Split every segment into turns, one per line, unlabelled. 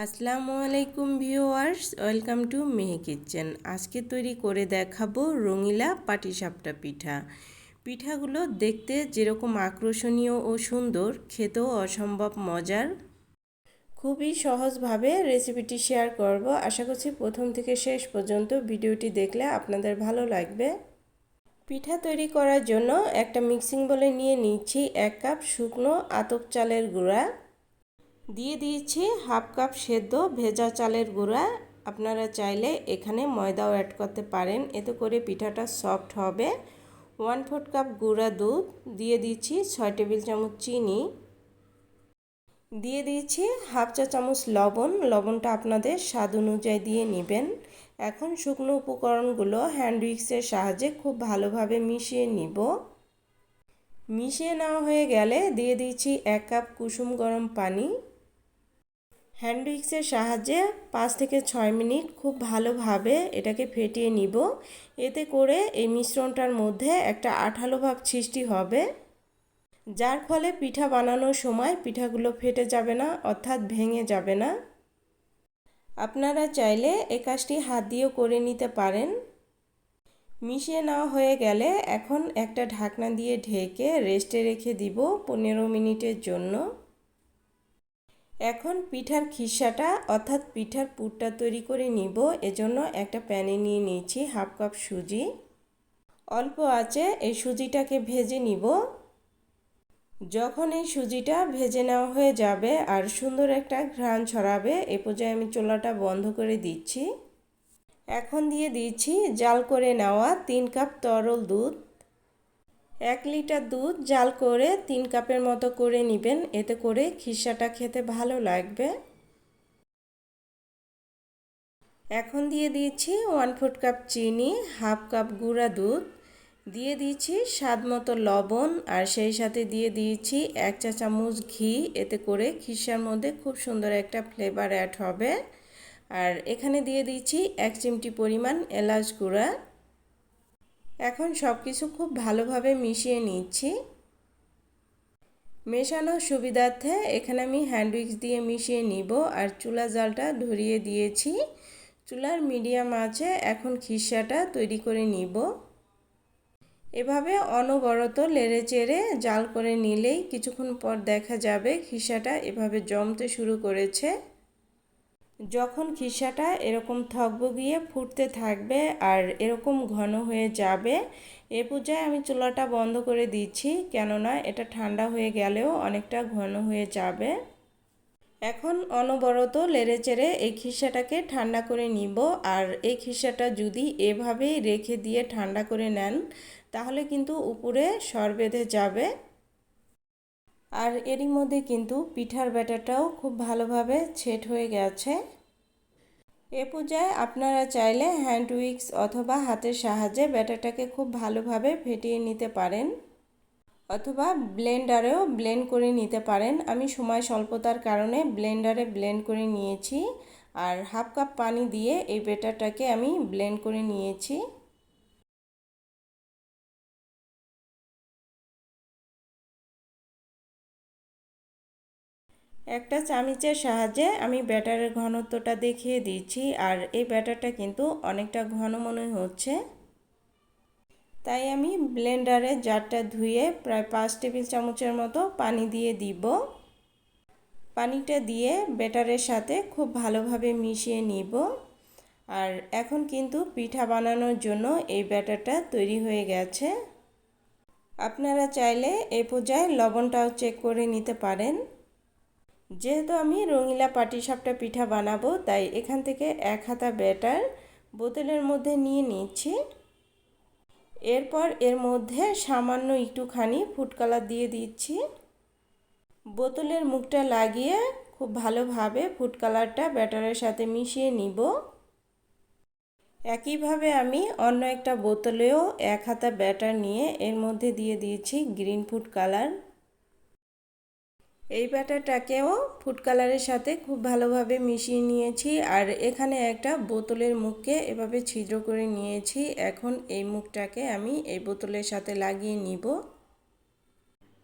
আসসালামু আলাইকুম viewers, welcome to Mehe kitchen. আজকে তৈরি করে দেখাবো রঙিলা পাটিসাপটা পিঠা। পিঠাগুলো দেখতে যেরকম আকর্ষণীয় ও সুন্দর, খেতেও অসম্ভব মজার। খুবই সহজভাবে রেসিপিটি শেয়ার করব। আশা করছি প্রথম থেকে শেষ পর্যন্ত ভিডিওটি দেখলে আপনাদের ভালো লাগবে। পিঠা তৈরি করার জন্য একটা মিক্সিং বলে নিয়ে নিচ্ছি এক কাপ শুকনো আতপ চালের গুঁড়া। দিয়ে দিয়েছি হাফ কাপ সেদ্ধ ভেজা চালের গুঁড়া। আপনারা চাইলে এখানে ময়দাও অ্যাড করতে পারেন। এতে করে পিঠাটা সফট হবে। ওয়ান ফোর্থ কাপ গুঁড়া দুধ, দিয়ে দিচ্ছি ছয় টেবিল চামচ চিনি। দিয়ে দিয়েছি হাফ চা চামচ লবণ। লবণটা আপনাদের স্বাদ অনুযায়ী দিয়ে নেবেন। এখন শুকনো উপকরণগুলো হ্যান্ড উইক্সের সাহায্যে খুব ভালোভাবে মিশিয়ে নিব। মিশিয়ে নেওয়া হয়ে গেলে দিয়ে দিচ্ছি এক কাপ কুসুম গরম পানি। হ্যান্ড উইক্সের সাহায্যে পাঁচ থেকে ছয় মিনিট খুব ভালোভাবে এটাকে ফেটিয়ে নিব। এতে করে এই মিশ্রণটার মধ্যে একটা আঠালো ভাব সৃষ্টি হবে, যার ফলে পিঠা বানানোর সময় পিঠাগুলো ফেটে যাবে না, অর্থাৎ ভেঙে যাবে না। আপনারা চাইলে এ কাজটি হাত দিয়েও করে নিতে পারেন। মিশিয়ে নেওয়া হয়ে গেলে এখন একটা ঢাকনা দিয়ে ঢেকে রেস্টে রেখে দিব পনেরো মিনিটের জন্য। এখন পিঠার খিসাটা, অর্থাৎ পিঠার পুরটা তৈরি করে নিব। এজন্য একটা প্যানে নিয়ে নিয়েছি হাফ কাপ সুজি। অল্প আছে এই সুজিটাকে ভেজে নিব। যখন এই সুজিটা ভেজে নেওয়া হয়ে যাবে আর সুন্দর একটা ঘ্রাণ ছড়াবে, এ পর্যায়ে আমি চোলাটা বন্ধ করে দিচ্ছি। এখন দিয়ে দিচ্ছি জাল করে নেওয়া তিন কাপ তরল দুধ। এক লিটার দুধ জাল করে তিন কাপের মতো করে নেবেন। এতে করে খিসাটা খেতে ভালো লাগবে। এখন দিয়ে দিয়েছি ওয়ান ফোর্থ কাপ চিনি, হাফ কাপ গুঁড়া দুধ। দিয়ে দিয়েছি স্বাদ মতো লবণ আর সেই সাথে দিয়ে দিয়েছি এক চা চামচ ঘি। এতে করে খিসার মধ্যে খুব সুন্দর একটা ফ্লেভার অ্যাড হবে। আর এখানে দিয়ে দিয়েছি এক চিমটি পরিমাণ এলাচ গুঁড়া। এখন সব কিছু খুব ভালোভাবে মিশিয়ে নিচ্ছি। মেশানোর সুবিধার্থে এখানে আমি হ্যান্ড উইক্স দিয়ে মিশিয়ে নিব আর চুলা জালটা ধরিয়ে দিয়েছি। চুলার মিডিয়াম আছে, এখন খিসাটা তৈরি করে নিব। এভাবে অনবরত লেড়ে চেড়ে জাল করে নিলেই কিছুক্ষণ পর দেখা যাবে খিসাটা এভাবে জমতে শুরু করেছে। যখন খিসাটা এরকম থকবগিয়ে ফুটতে থাকবে আর এরকম ঘন হয়ে যাবে, এ পর্যায়ে আমি চুলাটা বন্ধ করে দিচ্ছি। কেননা এটা ঠান্ডা হয়ে গেলেও অনেকটা ঘন হয়ে যাবে। এখন অনবরত লেড়ে চেড়ে এই খিসাটাকে ঠান্ডা করে নিব। আর এই খিসাটা যদি এভাবেই রেখে দিয়ে ঠান্ডা করে নেন, তাহলে কিন্তু উপরে সর বেঁধে যাবে। আর এরই মধ্যে কিন্তু পিঠার ব্যাটারটাও খুব ভালোভাবে ছেট হয়ে গেছে। এ পূজায় আপনারা চাইলে হ্যান্ড উইক্স অথবা হাতের সাহায্যে ব্যাটারটাকে খুব ভালোভাবে ফেটিয়ে নিতে পারেন। অথবা ব্লেন্ডারেও ব্লেন্ড করে নিতে পারেন। আমি সময় স্বল্পতার কারণে ব্লেন্ডারে ব্লেন্ড করে নিয়েছি। আর হাফ কাপ পানি দিয়ে এই ব্যাটারটাকে আমি ব্লেন্ড করে নিয়েছি। একটা চামিচের সাহায্যে আমি ব্যাটারের ঘনত্বটা দেখিয়ে দিচ্ছি আর এই ব্যাটারটা কিন্তু অনেকটা ঘন মনে হচ্ছে। তাই আমি ব্লেন্ডারে জারটা ধুয়ে প্রায় পাঁচ টেবিল চামচের মতো পানি দিয়ে দিব। পানিটা দিয়ে ব্যাটারের সাথে খুব ভালোভাবে মিশিয়ে নিব। আর এখন কিন্তু পিঠা বানানোর জন্য এই ব্যাটারটা তৈরি হয়ে গেছে। আপনারা চাইলে এ পর্যায়ে লবণটাও চেক করে নিতে পারেন। যেহেতু আমি রঙিলা পাটিসাপটা পিঠা বানাবো, তাই এখান থেকে এক হাতা ব্যাটার বোতলের মধ্যে নিয়ে নিচ্ছি। এরপর এর মধ্যে সামান্য একটুখানি ফুড কালার দিয়ে দিচ্ছি। বোতলের মুখটা লাগিয়ে খুব ভালোভাবে ফুড কালারটা ব্যাটারের সাথে মিশিয়ে নিব। একইভাবে আমি অন্য একটা বোতলেও এক হাতা ব্যাটার নিয়ে এর মধ্যে দিয়ে দিয়েছি গ্রিন ফুড কালার। এই ব্যাটারটাকেও ফুড কালারের সাথে খুব ভালোভাবে মিশিয়ে নিয়েছি। আর এখানে একটা বোতলের মুখকে এভাবে ছিদ্র করে নিয়েছি। এখন এই মুখটাকে আমি এই বোতলের সাথে লাগিয়ে নিব।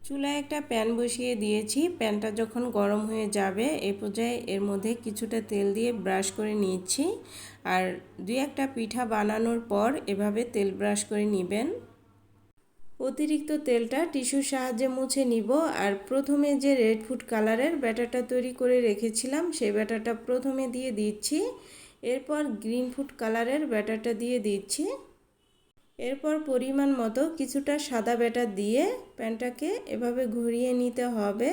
চুলায় একটা প্যান বসিয়ে দিয়েছি। প্যানটা যখন গরম হয়ে যাবে এই পর্যায়ে এর মধ্যে কিছুটা তেল দিয়ে ব্রাশ করে নিচ্ছি। আর দুই একটা পিঠা বানানোর পর এভাবে তেল ব্রাশ করে নেবেন। অতিরিক্ত তেলটা টিস্যুর সাহায্যে মুছে নিব আর প্রথমে যে রেড ফুড কালারের ব্যাটারটা তৈরি করে রেখেছিলাম, সেই ব্যাটারটা প্রথমে দিয়ে দিচ্ছি। এরপর গ্রিন ফুড কালারের ব্যাটারটা দিয়ে দিচ্ছি। এরপর পরিমাণ মতো কিছুটা সাদা ব্যাটার দিয়ে প্যানটাকে এভাবে ঘুরিয়ে নিতে হবে।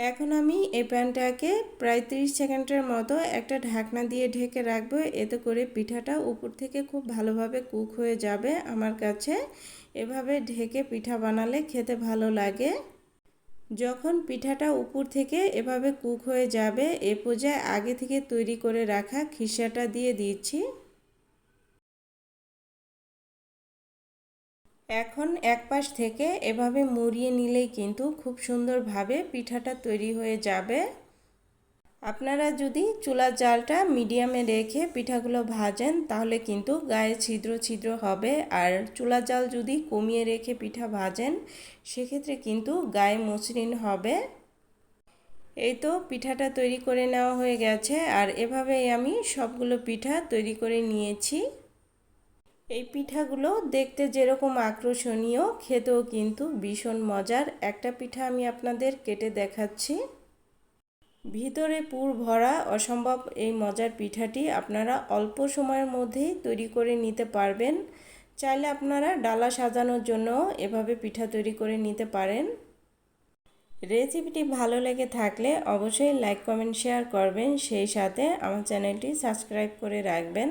এখন আমি এই প্যানটাকে প্রায় 30 সেকেন্ডের মতো একটা ঢাকনা দিয়ে ঢেকে রাখব। এতে করে পিঠাটা উপর থেকে খুব ভালোভাবে কুক হয়ে যাবে আমার কাছে। এভাবে ঢেকে পিঠা বানালে খেতে ভালো লাগে। যখন পিঠাটা উপর থেকে এভাবে কুক হয়ে যাবে, এ পর্যায়ে আগে থেকে তৈরি করে রাখা খিসাটা দিয়ে দিচ্ছি। এখন এক পাশ থেকে এভাবে মুড়িয়ে নিলেই কিন্তু খুব সুন্দরভাবে পিঠাটা তৈরি হয়ে যাবে। আপনারা যদি চুলার জালটা মিডিয়ামে রেখে পিঠাগুলো ভাজেন, তাহলে কিন্তু গায়ে ছিদ্র ছিদ্র হবে। আর চুলার জাল যদি কমিয়ে রেখে পিঠা ভাজেন, সেক্ষেত্রে কিন্তু গায়ে মসৃণ হবে। এই তো পিঠাটা তৈরি করে নেওয়া হয়ে গেছে। আর এভাবেই আমি সবগুলো পিঠা তৈরি করে নিয়েছি। এই পিঠাগুলো দেখতে যেরকম আকর্ষণীয়, খেতেও কিন্তু ভীষণ মজার। একটা পিঠা আমি আপনাদের কেটে দেখাচ্ছি। ভিতরে পুর ভরা অসম্ভব এই মজার পিঠাটি আপনারা অল্প সময়ের মধ্যেই তৈরি করে নিতে পারবেন। চাইলে আপনারা ডালা সাজানোর জন্য এভাবে পিঠা তৈরি করে নিতে পারেন। রেসিপিটি ভালো লেগে থাকলে অবশ্যই লাইক, কমেন্ট, শেয়ার করবেন। সেই সাথে আমার চ্যানেলটি সাবস্ক্রাইব করে রাখবেন।